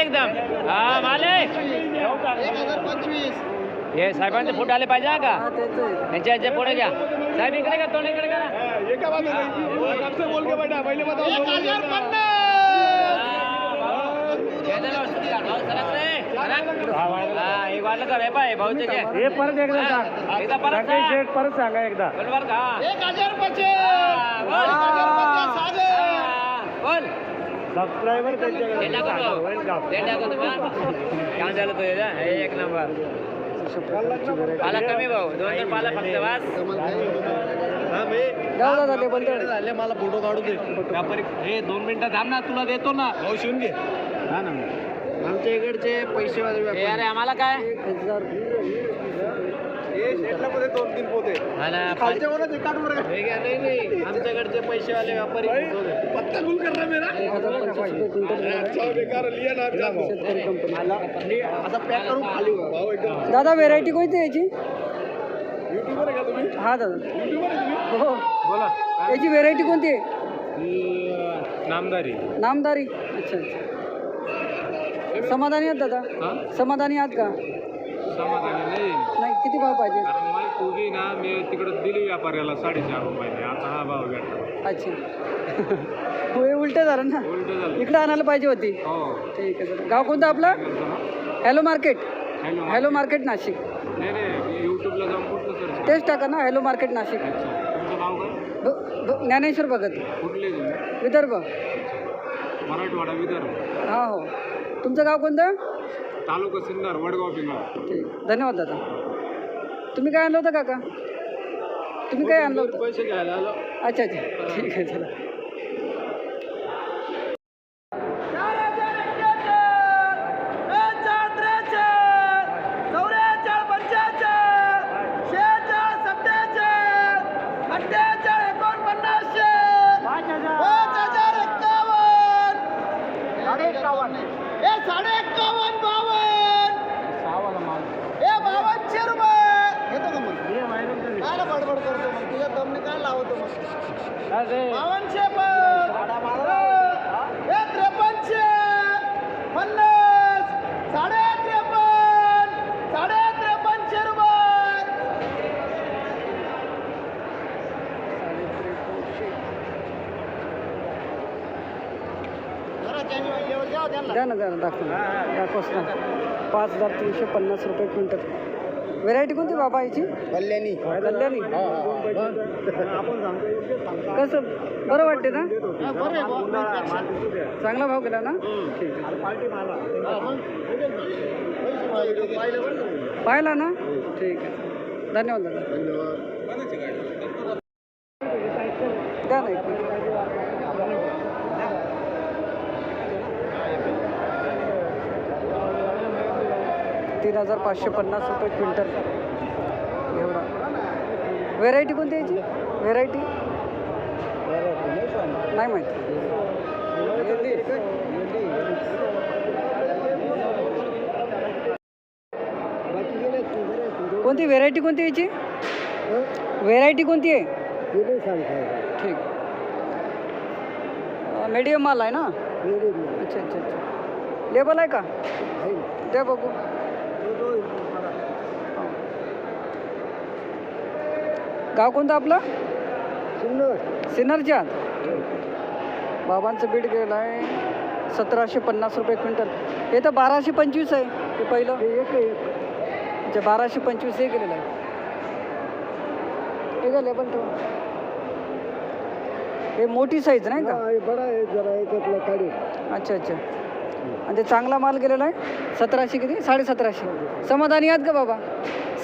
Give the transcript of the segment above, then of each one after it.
एकदम. हा माले हे साहेबांचे फोटो आले पाहिजे हा का? त्यांच्या याच्यापुढे घ्या. साहेब इकडे का तोंड इकडे हा हे परत एकदा सांग. एकदा परत सांग. शेठ परत सांगा एकदा. बरोबर का? हा, बोल. सबस्क्रायबर. काय झालं तो. याचा? हे एक नंबर. पाला कमी भाऊ. दोन दोन पाला फक्त वास झाले मला फोटो काढू दे. व्यापारी हे दोन मिनिटं थांब ना तुला देतो ना. भाऊ शिवून घे. हा ना. आमच्या इकडचे पैसे अरे आम्हाला काय? दोन तीन पोते. हा खालच्या. हे नाही नाही. आमच्याकडचे पैसेवाले व्यापारी पत्ता गुल कर ना? मेरा अच्छा, बेकार लिया ना आता पॅक करून खाली वा. भाऊ एकदम. दादा व्हेरायटी कोणती आहे याची? युट्यूबर आहे का तुम्ही? हा दादा. युट्यूबर आहे तुम्ही? हो. बोला. याची व्हेरायटी कोणती आहे? नामदारी. नामदारी. अच्छा अच्छा. समाधानी आहात दादा? हा? समाधानी आहात का? समाधानी नाही. नाही किती भाव पाहिजे? कारण मला कोबी ना मी तिकडे दिली व्यापाऱ्याला साडेचार रुपयाने आता हा भाव भेटला अच्छा. हो हे उलट झालं ना. उलट झालं. इकडे आणायला पाहिजे होती. हो. ठीक आहे दादा गाव कोणतं आपलं? Hello market hello hello market Nashik. नाही नाही युट्यूबला जाऊन कुठलं सर्च तेच टाका ना हॅलो मार्केट नाशिक. अच्छा. तुमचं नाव काय? ब- ब- ज्ञानेश्वर भगत. कुठले तुम्ही? विदर्भ. मराठवाडा विदर्भ. हा हो. तुमचं गाव कोणतं? तालुका सिन्नर वडगाव पिंगळा ठीक धन्यवाद दादा. तुम्ही काय आणलं होतं काका? तुम्ही काय आणलं होतं? पैसे घ्यायला आलो. अच्छा अच्छा. ठीक आहे चला साडे एक्कावन्न बावन्न हे बावनशे रुपये घेतो का मग काय बडबड करतो मग तुझ्या दमने काय लावतो मग बावनशे पण हे त्रेपन्नशे पन्नास साडे त्रेपन्न साडे त्रेपन्नशे रुपये द्या ना द्या ना दाखव ना. दाखवच ना पाच हजार तीनशे पन्नास रुपये क्विंटल. व्हेरायटी कोणती बाबा याची? कल्याणी. कल्याणी. कसं? बरं वाटते ना? चांगला भाव केला ना? ठीक आहे पाहिला ना? ठीक आहे. धन्यवाद दादा द्या ना एक मिनिट. तीन हजार पाचशे पन्नास रुपये क्विंटल. एवढा. व्हेरायटी कोणती याची? व्हेरायटी नाही माहिती. कोणती? व्हेरायटी कोणती याची? व्हेरायटी कोणती आहे? ठीक. मीडियम माल आहे ना? अच्छा अच्छा अच्छा. लेबल आहे का? द्या बघू. गाव कोणतं आपलं? सिन्नरच्या आत बाबांचं बीड गेलं आहे. सतराशे पन्नास रुपये क्विंटल. हे तर बाराशे पंचवीस आहे हे पहिलं. अच्छा बाराशे पंचवीस हे गेलेलं आहे. हे का लेबल ठेव हे मोठी साईज नाही का? बडा आहे जरा काढी अच्छा अच्छा. आणि ते चांगला माल गेलेला आहे. सतराशे किती? साडेसतराशे. समाधानी आहात का बाबा?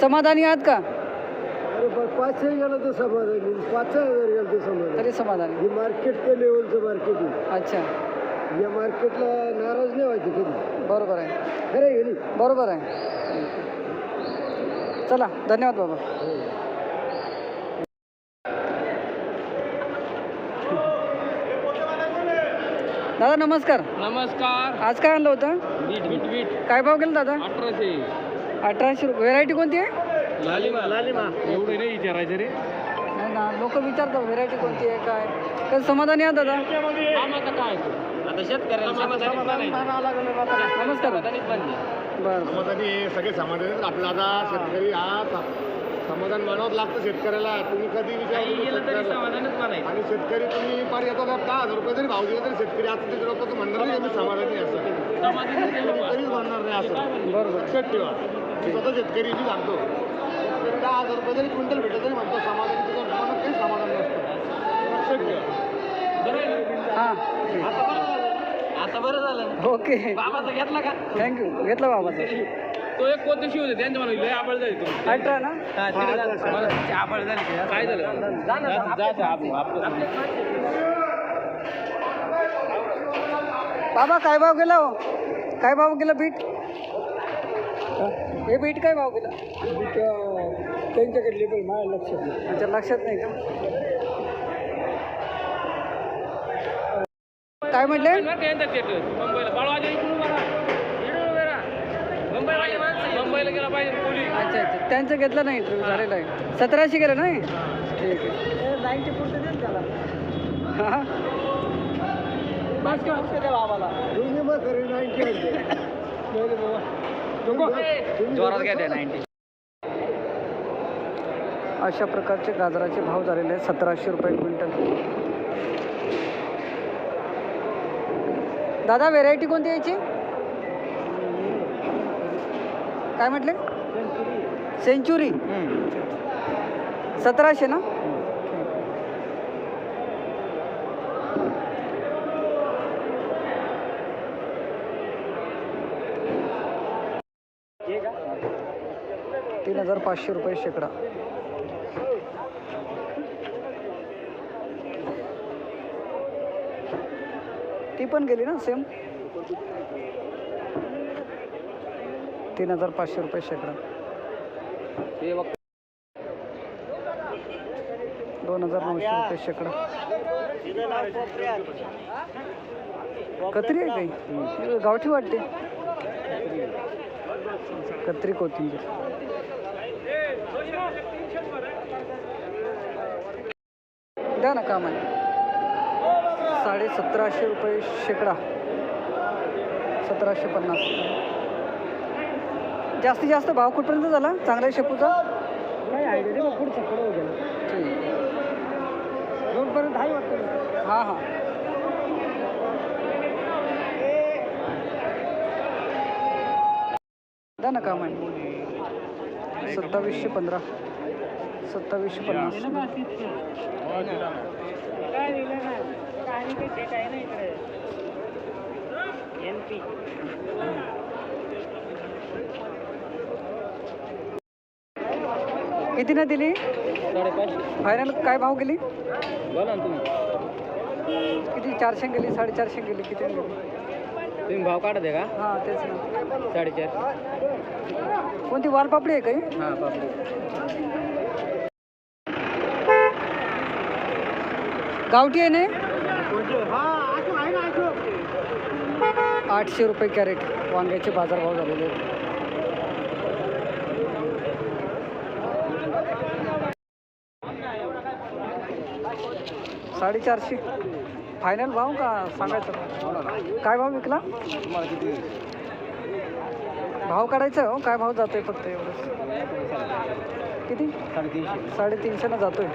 समाधानी आहात का? पण पाचशे गेलं तर समाधानी पाच हजार गेलं तर समाधान तरी समाधानी हे मार्केट त्या लेवलचं मार्केट आहे. अच्छा. या मार्केटला नाराज नाही व्हायचं कधी. बरोबर आहे. खरं आहे की नाही? बरोबर आहे. चला धन्यवाद बाबा. दादा नमस्कार. नमस्कार. आज काय आणलं होतं? बीट बीट बीट काय भाव गेला दादा? अठराशे. अठराशे रुपये. व्हेरायटी कोणती आहे? लालिमा. लालिमा. एवढे नाही विचारायचं रे. नाही ना लोक विचारतात व्हेरायटी कोणती आहे काय? कधी समाधानी आहात दादा. आता काय आता शेतकऱ्याला बनायचं. नमस्कार. बरं. समाधानी हे सगळे समाधानी आपला आता शेतकरी हा स- समाधान मानावंच लागतं शेतकऱ्याला. तुम्ही कधी विचार करू शेतकऱ्याला. आणि शेतकरी तुम्ही पार येतो का दहा हजार रुपये जरी भाव दिला तरी शेतकरी आता तिथे लोक म्हणणार नाही मी समाधानी आहे असं. कधीच म्हणणार नाही असं. बरोबर. लक्षात ठेवा. मी स्वतः शेतकरी मी सांगतो. दहा हजार रुपये जरी क्विंटल भेटत तरी म्हणतो समाधान तुझ्या मनात काही समाधान नसतं. लक्षात ठेवा हां. आता बरं झालं. ओके. बाबाचा घेतला का? थँक्यू घेतला बाबाचा. तो एक कोणतं शिव होते? त्यांच्या मला लय आबळ झाली तो अल्ट्रा ना? आबळ झाली काय झालं? जा ना, जा, जा, आपलं- आपलं. बाबा काय भाव गेला हो? काय भाव गेला बीट हे बीट काय भाव गेला? त्यांच्याकडे लेबल माझ्या लक्षात नाही. अच्छा लक्षात नाही का? काय म्हटले? मुंबईला गेला पाहिजे अच्छा अच्छा. त्यांचं घेतलं नाही इंटरव्ह्यू झालेला आहे. सतराशे गेलं नाही? ठीक आहे. नाईन्टी पुरते त्याला. हां दोन्ही मग खरे नाईन्टी जोरात घ्या त्या नाईन्टी अशा प्रकारचे गाजराचे भाव झालेले आहेत सतराशे रुपये क्विंटल. दादा व्हेरायटी कोणती यायची? काय म्हटले? सेंचुरी सतराशे ना तीन हजार पाचशे रुपये शेकडा. ती पण गेली ना सेम तीन हजार पाचशे रुपये शेकडा. दोन हजार नऊशे रुपये शेकडा. कत्री आहे काही गावठी वाटते. कत्री कोथिंबीर. द्या ना काम साडे सतराशे रुपये शेकडा. सतराशे पन्नास. जास्तीत जास्त भाव कुठपर्यंत झाला? चांगल्या शेपूचा? हां हां. द्या ना काम आहे सत्तावीसशे पंधरा. सत्तावीसशे पन्नास. किती ना दिली? फायनल काय भाव गेली? बोला ना तुम्ही. किती? चारशे गेली साडेचारशे गेली किती गेली? तुम्ही भाव काढत आहे का? हां तेच ना. साडेचार कोणती वालपापडी आहे काही? हां बापरे गावठी आहे नाही आठशे रुपये कॅरेट. वांग्याचे बाजारभाव झालेले आहेत. साडेचारशे. फायनल भाव का सांगायचं? काय भाव विकला? भाव काढायचा आहे हो. काय भाव जातोय फक्त एवढंच. किती? साडेतीनशे. साडेतीनशेनं जातोय.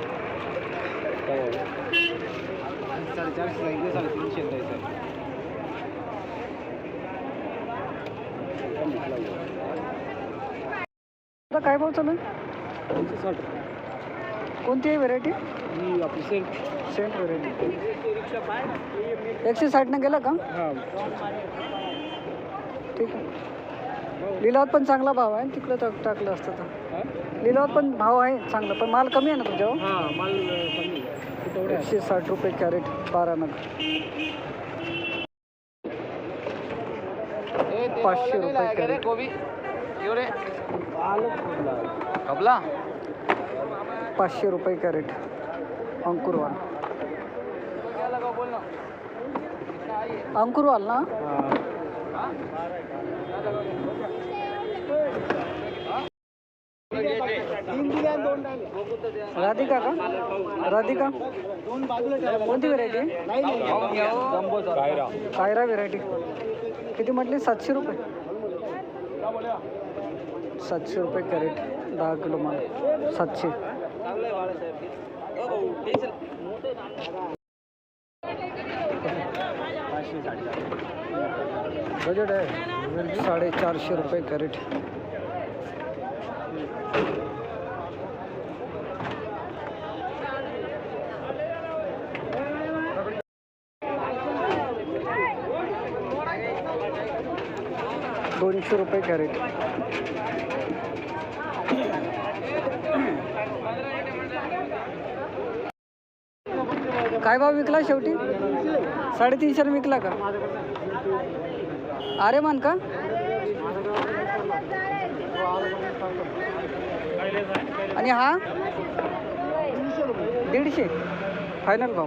साडेचारशे सांगितले साडेतीनशे द्यायचं आता काय भाव चालू आहे? कोणती आहे व्हेरायटी आपली सेंट सेंट व्हेरायटी एकशे साठनं गेला का? हां ठीक आहे. लिलावात पण चांगला भाव आहे. तिकडं टाक टाकलं असतं तर. लिलावात पण भाव आहे चांगला पण माल कमी आहे ना तुमच्यावर हां माल कमी एकशे साठ रुपये कॅरेट बारा नग पाचशे रुपये कॅरेट. कपला पाचशे रुपये कॅरेट. अंकुरवाल. अंकुरवाल ना तीन दिले आणि दोन राहिले राधिका का? राधिका? कोणती व्हेरायटी कायरा व्हेरायटी किती म्हटली? सातशे रुपये. सातशे रुपये कॅरेट दहा किलो माल. सातशे. बजेट आहे. साडेचारशे रुपये कॅरेट दोनशे रुपये कॅरेट. काय भाव विकला शेवटी? साडेतीनशे विकला का? अरे मान का? आणि हा? दीडशे. फायनल भाव.